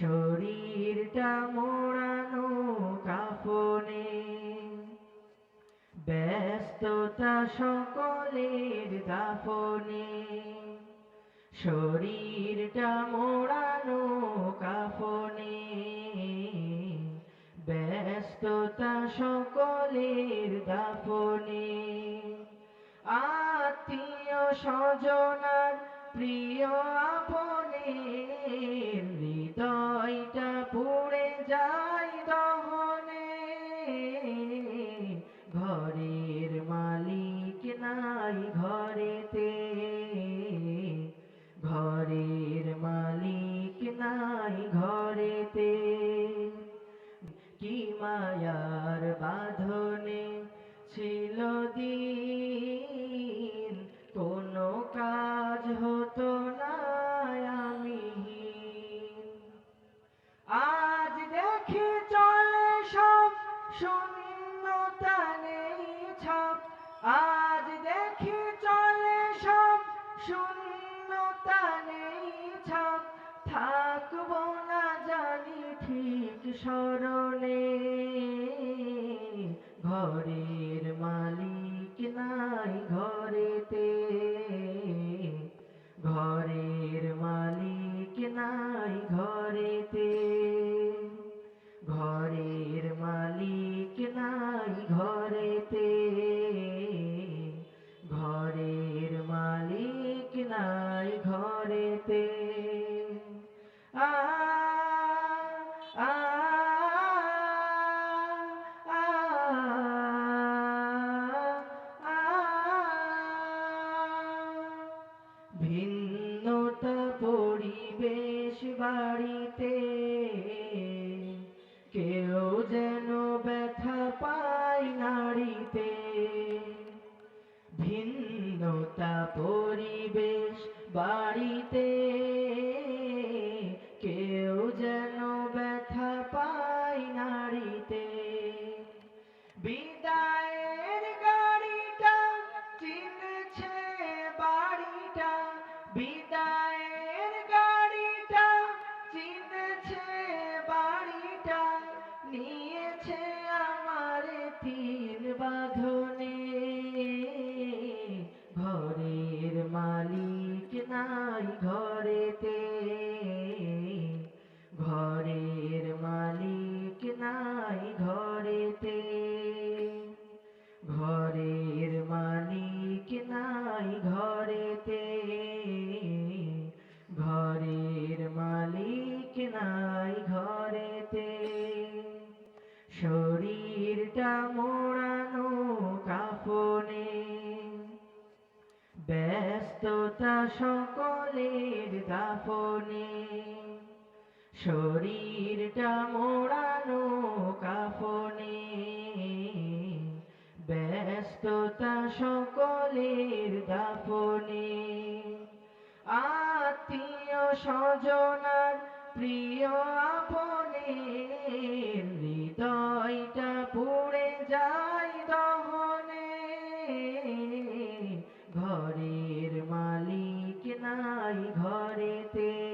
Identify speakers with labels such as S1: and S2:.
S1: শরীরটা মোড়ানো কাফনে। ব্যস্ততা সকলের দাফনে। শরীরটা মোড়ানো কাফনে। ব্যস্ততা সকলের দাফনে। আত্মীয় স্বজনার প্রিয় আপনে হৃদয়টা পড়ে যায় শূন্যতা নেই ছাপ। আজ দেখি চলে সব। শূন্যতা নেই ছাপ। থাকব না জানি ঠিক স্মরণে। ঘরের ভিন্নতা পরিবেশ বাড়িতে কেউ যেন ব্যথা পায় নারীতে ভিন্নতা পরিবেশ বাড়িতে কেউ যেন ব্যথা পায় নারীতে বিদায়ের বিদায়ের গাড়িটা চিনেছে বাড়িটা নিয়েছে আমার তিন বাঁধনে। শরীরটা মোড়ানো কাফনে। ব্যস্ততা সকলের দাফনে। শরীরটা মোড়ানো কাফনে। ব্যস্ততা সকলের দাফনে। আত্মীয় স্বজনার প্রিয় আপনে তে